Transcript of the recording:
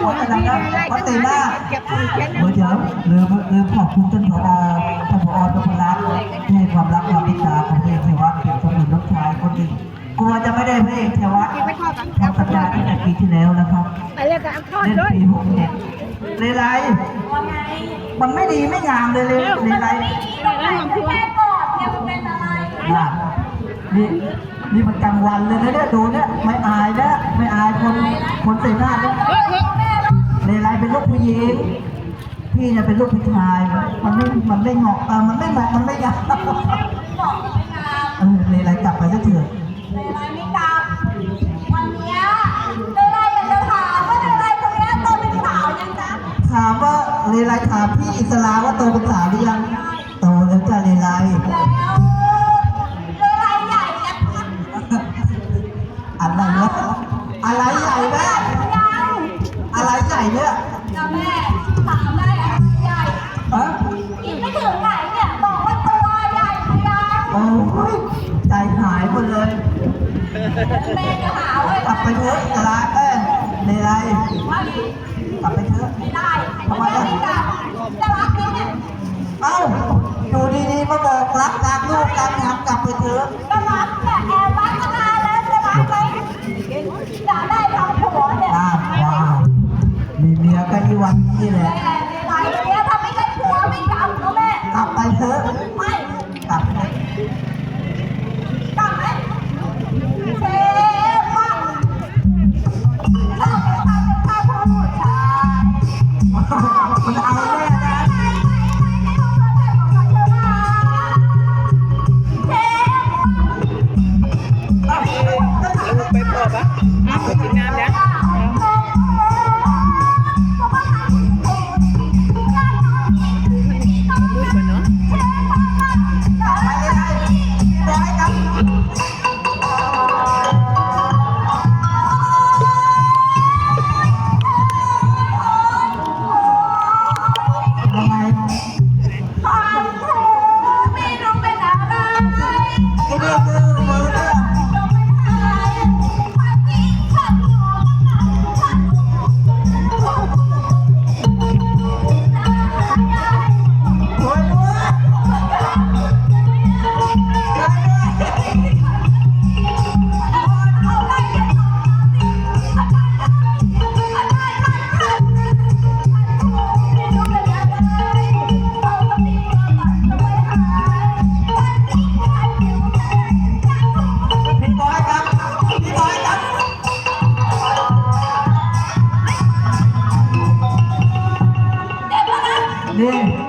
หัวกำลังนะวัดเตล่าเก็บถูกแค่นั้นเดี๋ยวเดี๋ยวลืมลืมขอบคุณท่านผอท่านผอทุกรักที่ให้ความรักความเมตตาของพระเอกเทวะเปรียบเสมือนน้องชายคนหนึ่งกลัวจะไม่ได้พระเอกเทวะไม่ทอดกันทำสัญญาตั้งแต่ปีที่แล้วนะครับเล่นปีหกเจ็ดเลไลมันไม่ดีไม่งามเลยเลยเลไลแค่กอดเนี่ยมันเป็นอะไร น่ะนี่นี่มันกลางวันเลยนะเนี่ยดูเนี่ยไม่อายนะไม่อายคนคนใส่หน้าเนี่ยเฮ้ยเฮ้ยเลไลเป็นลูกผู้หญิงพี่เนี่ยเป็นลูกผู้ชายมันไม่มันไม่เหมาะเออมันไม่เหมาะมันไม่งามบอกไม่งามเออเลไลกลับไปซะเถอะเวลาไม่กลับวันเนี้ยเวลาอยากจะถามว่าเวลาตรงเนี้ยโตเป็นสาวยังจ๊ะถามว่าเลไลถามพี่อิสลาว่าโตเป็นสาวหรือยัง อะไรวะอะไรใหญ่แม่ยังอะไรใหญ่เนี่ยนะแม่ถามได้อะไรใหญ่ฮะกินไม่ถึงไหนเนี่ยบอกว่าตัวใหญ่พยังโอ้ยใจหายหมดเลยแม่จะหาว่ากลับไปเถอะอิสลาเอ้ยเลไลว่าดีกลับไปเถอะไม่ได้ทำไมไม่กลับจะรักนี่เนี่ยเอ้าอยู่ดีๆมาบอกรักการลูกการทำกลับไปเถอะ ไปเถอะไม่กลับไปกลับไหมเชฟว่าชอบเป็นชายเป็นชายผู้ชายมันเอาแน่นะไปปอบอะอ้าวสวยงามนะ นี่